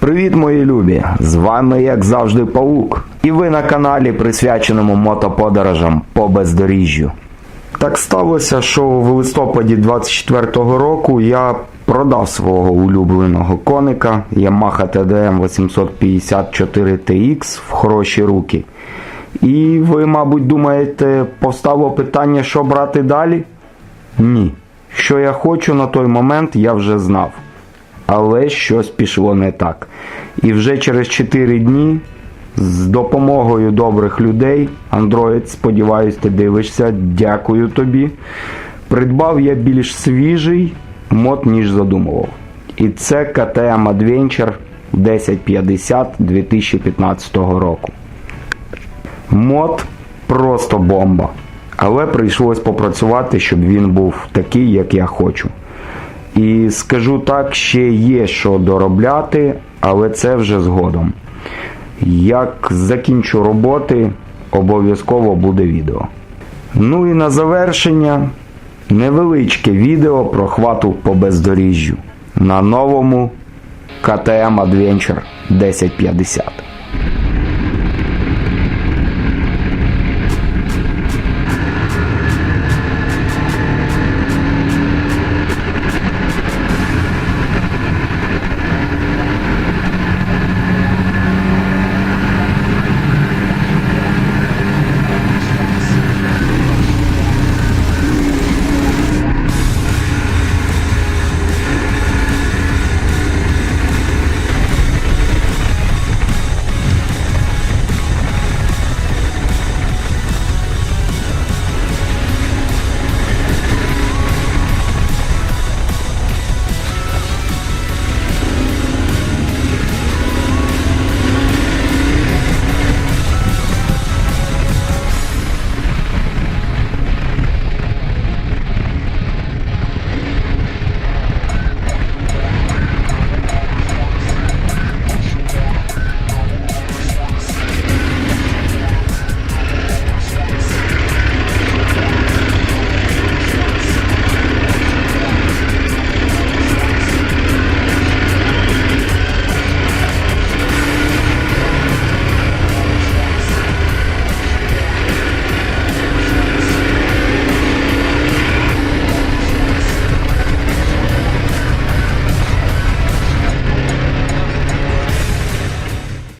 Привіт, мої любі! З вами, як завжди, Паук. І ви на каналі, присвяченому мотоподорожам по бездоріжжю. Так сталося, що в листопаді 24-го року я продав свого улюбленого коника Yamaha TDM 854 TX в хороші руки. І ви, мабуть, думаєте, повстало питання, що брати далі? Ні. Що я хочу на той момент, я вже знав. Але щось пішло не так. І вже через 4 дні з допомогою добрих людей, Android, сподіваюсь, ти дивишся, дякую тобі. Придбав я більш свіжий мод, ніж задумував. І це KTM Adventure 1050 2015 року. Мод просто бомба. Але прийшлось попрацювати, щоб він був такий, як я хочу. І скажу так, ще є що доробляти, але це вже згодом. Як закінчу роботи, обов'язково буде відео. Ну і на завершення невеличке відео про хвату по бездоріжжю на новому KTM Adventure 1050.